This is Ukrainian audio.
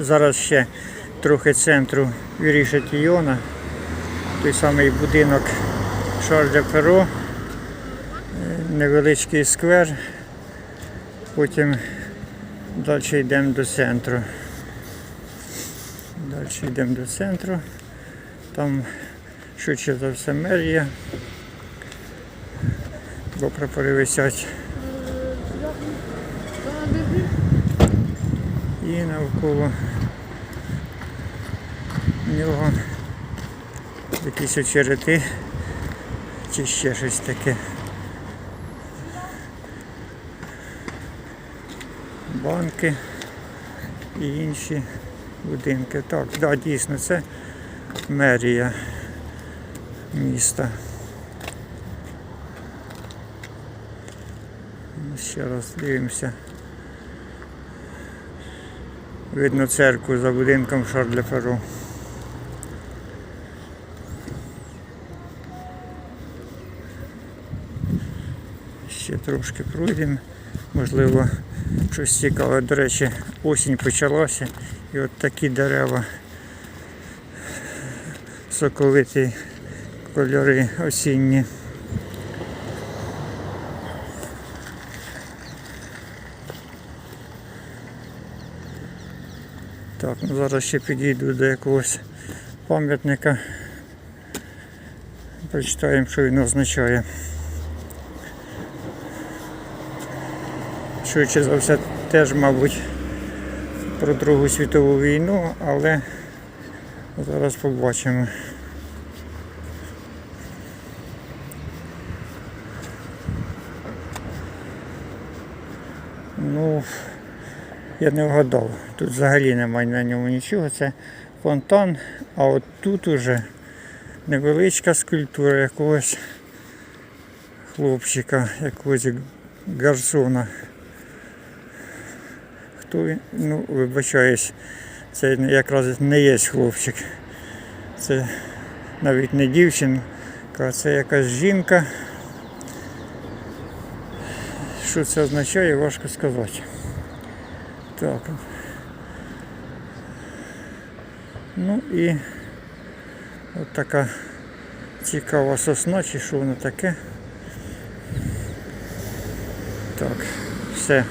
Зараз ще трохи центру Віріша Тійона. Той самий будинок Шарля Перо, е, невеличкий сквер. Потім далі йдемо до центру. Далі йдемо до центру. Там швидше за все мерія. Бо прапори висять. І навколо нього якісь очерети чи ще щось таке. Банки і інші будинки. Так, да, дійсно, це мерія міста. Ще раз дивимося. Видно церкву за будинком Шарля Ферро. Ще трошки пройдемо. Можливо, щось цікаве. До речі, осінь почалася і от такі дерева соковиті кольори осінні. Так, ну зараз ще підійду до якогось пам'ятника. Прочитаємо, що він означає. Швидше за все теж, мабуть, про Другу світову війну, але зараз побачимо. Ну, я не вгадав. Тут взагалі немає на ньому нічого. Це фонтан, а от тут уже невеличка скульптура якогось хлопчика, якогось гарсона. Хто він? Ну, вибачаюсь, це якраз не є хлопчик. Це навіть не дівчинка, це якась жінка. Що це означає, важко сказати. Так. Ну і от така цікава сосна, чи що воно таке. Так, все.